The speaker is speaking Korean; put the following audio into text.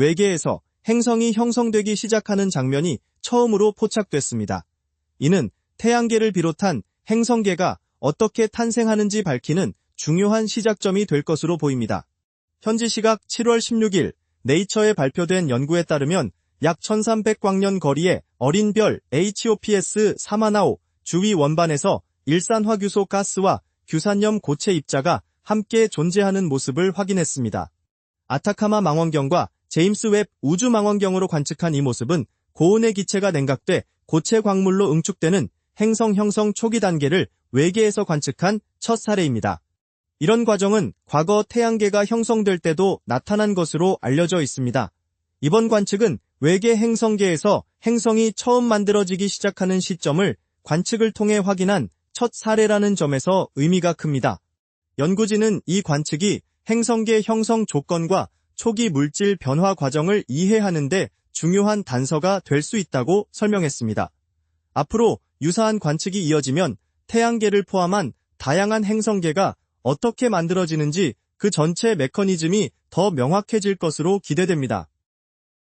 외계에서 행성이 형성되기 시작하는 장면이 처음으로 포착됐습니다. 이는 태양계를 비롯한 행성계가 어떻게 탄생하는지 밝히는 중요한 시작점이 될 것으로 보입니다. 현지 시각 7월 16일 네이처에 발표된 연구에 따르면 약 1300광년 거리의 어린 별 HOPS 315 주위 원반에서 일산화규소 가스와 규산염 고체 입자가 함께 존재하는 모습을 확인했습니다. 아타카마 망원경과 제임스 웹 우주 망원경으로 관측한 이 모습은 고온의 기체가 냉각돼 고체 광물로 응축되는 행성 형성 초기 단계를 외계에서 관측한 첫 사례입니다. 이런 과정은 과거 태양계가 형성될 때도 나타난 것으로 알려져 있습니다. 이번 관측은 외계 행성계에서 행성이 처음 만들어지기 시작하는 시점을 관측을 통해 확인한 첫 사례라는 점에서 의미가 큽니다. 연구진은 이 관측이 행성계 형성 조건과 초기 물질 변화 과정을 이해하는데 중요한 단서가 될 수 있다고 설명했습니다. 앞으로 유사한 관측이 이어지면 태양계를 포함한 다양한 행성계가 어떻게 만들어지는지 그 전체 메커니즘이 더 명확해질 것으로 기대됩니다.